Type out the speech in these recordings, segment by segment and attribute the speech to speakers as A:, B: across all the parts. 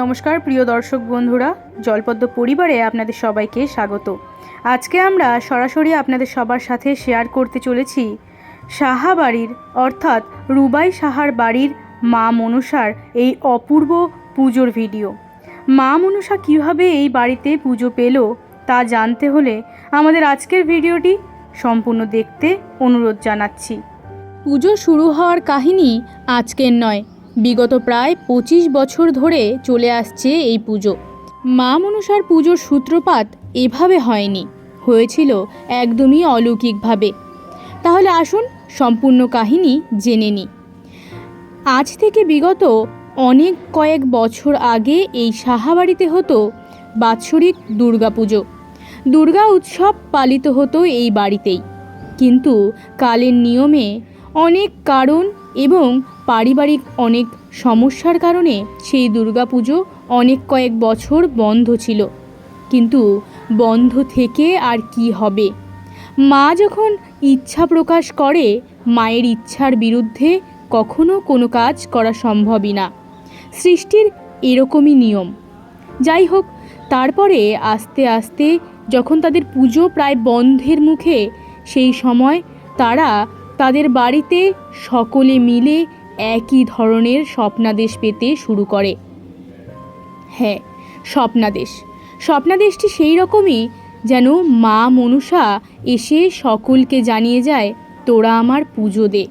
A: নমস্কার, প্রিয় দর্শক বন্ধুরা। জলপদ্ম পরিবারে আপনাদের সবাইকে স্বাগত। আজকে আমরা সরাসরি আপনাদের সবার সাথে শেয়ার করতে চলেছি সাহা বাড়ির, অর্থাৎ রুবাই সাহার বাড়ির মা মনসার এই অপূর্ব পুজোর ভিডিও মা মনসা কীভাবে এই বাড়িতে পুজো পেল তা জানতে হলে আমাদের আজকের ভিডিওটি সম্পূর্ণ দেখতে অনুরোধ জানাচ্ছি। পুজো শুরু হওয়ার কাহিনী আজকের নয়। বিগত প্রায় পঁচিশ বছর ধরে চলে আসছে এই পুজো। মা মনসার পুজোর সূত্রপাত এভাবে হয়নি। হয়েছিল একদমই অলৌকিকভাবে। তাহলে আসুন সম্পূর্ণ কাহিনী জেনে নিই আজ থেকে বিগত অনেক কয়েক বছর আগে এই সাহাবাড়িতে হতো বাৎসরিক দুর্গাপুজো দুর্গা উৎসব পালিত হতো এই বাড়িতেই। কিন্তু কালের নিয়মে অনেক কারণ এবং পারিবারিক অনেক সমস্যার কারণে সেই দুর্গাপুজো অনেক কয়েক বছর বন্ধ ছিল। কিন্তু বন্ধ থেকে আর কি হবে? মা যখন ইচ্ছা প্রকাশ করে, মায়ের ইচ্ছার বিরুদ্ধে কখনো কোনো কাজ করা সম্ভবই না। সৃষ্টির এরকমই নিয়ম। যাই হোক, তারপরে আস্তে আস্তে যখন তাদের পুজো প্রায় বন্ধের মুখে, সেই সময় তারা তাদের বাড়িতে সকলে মিলে একই ধরনের স্বপ্নাদেশ পেতে শুরু করে। হ্যাঁ স্বপ্নাদেশ। স্বপ্নাদেশটি সেই রকমই যেন মা মনুষা এসে সকলকে জানিয়ে যায়, তোরা আমার পুজো দে।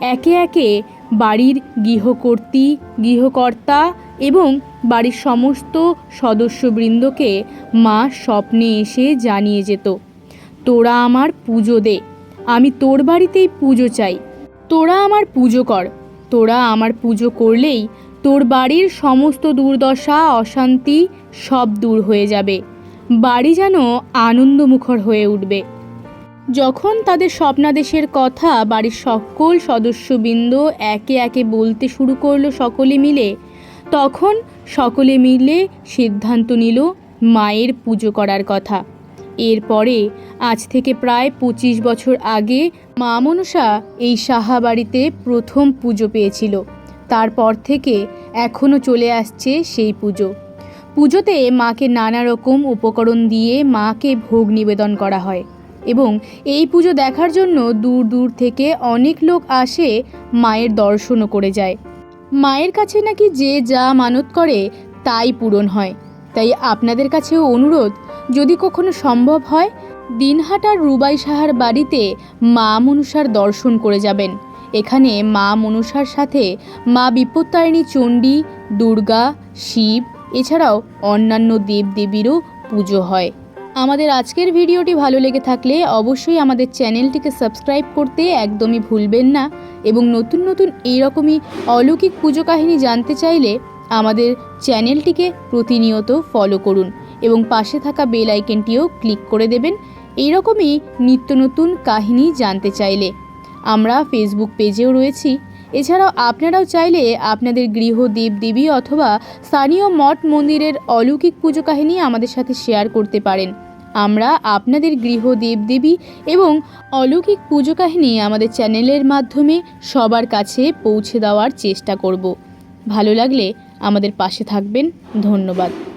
A: একে একে বাড়ির গৃহকর্তী, গৃহকর্তা এবং বাড়ির সমস্ত সদস্যবৃন্দকে মা স্বপ্নে এসে জানিয়ে যেত, তোরা আমার পুজো দে। আমি তোর বাড়িতেই পুজো চাই। তোরা আমার পুজো কর। তোরা আমার পুজো করলেই তোর বাড়ির সমস্ত দুর্দশা, অশান্তি সব দূর হয়ে যাবে। বাড়ি যেন আনন্দমুখর হয়ে উঠবে। যখন তাদের স্বপ্নাদেশের কথা বাড়ির সকল সদস্যবৃন্দ একে একে বলতে শুরু করল সকলে মিলে, তখন সকলে মিলে সিদ্ধান্ত নিল মায়ের পুজো করার কথা। এরপরে আজ থেকে প্রায় পঁচিশ বছর আগে মা মনসা এই সাহা বাড়িতে প্রথম পুজো পেয়েছিল। তারপর থেকে এখনও চলে আসছে সেই পুজো। পুজোতে মাকে নানা রকম উপকরণ দিয়ে মাকে ভোগ নিবেদন করা হয় এবং এই পুজো দেখার জন্য দূর দূর থেকে অনেক লোক আসে মায়ের দর্শনও করে যায়। মায়ের কাছে নাকি যে যা মানত করে তাই পূরণ হয়। তাই আপনাদের কাছেও অনুরোধ, যদি কখনো সম্ভব হয় দিনহাটার রুবাই সাহার বাড়িতে মা মনুষার দর্শন করে যাবেন। এখানে মা মনুষার সাথে মা বিপত্তারিণী চণ্ডী, দুর্গা, শিব, এছাড়াও অন্যান্য দেবদেবীরও পুজো হয়। আমাদের আজকের ভিডিওটি ভালো লেগে থাকলে অবশ্যই আমাদের চ্যানেলটিকে সাবস্ক্রাইব করতে একদমই ভুলবেন না এবং নতুন নতুন এইরকমই অলৌকিক পুজো কাহিনী জানতে চাইলে আমাদের চ্যানেলটিকে প্রতিনিয়ত ফলো করুন এবং পাশে থাকা বেল আইকনটিও ক্লিক করে দেবেন। এইরকমই নিত্য নতুন কাহিনী জানতে চাইলে। আমরা ফেসবুক পেজেও রয়েছি। এছাড়াও আপনারাও চাইলে আপনাদের গৃহ দেবদেবী অথবা স্থানীয় মঠ মন্দিরের অলৌকিক পুজো কাহিনী আমাদের সাথে শেয়ার করতে পারেন। আমরা আপনাদের গৃহ দেবদেবী এবং অলৌকিক পুজো কাহিনী আমাদের চ্যানেলের মাধ্যমে সবার কাছে পৌঁছে দেওয়ার চেষ্টা করব। ভালো লাগলে আমাদের পাশে থাকবেন। ধন্যবাদ।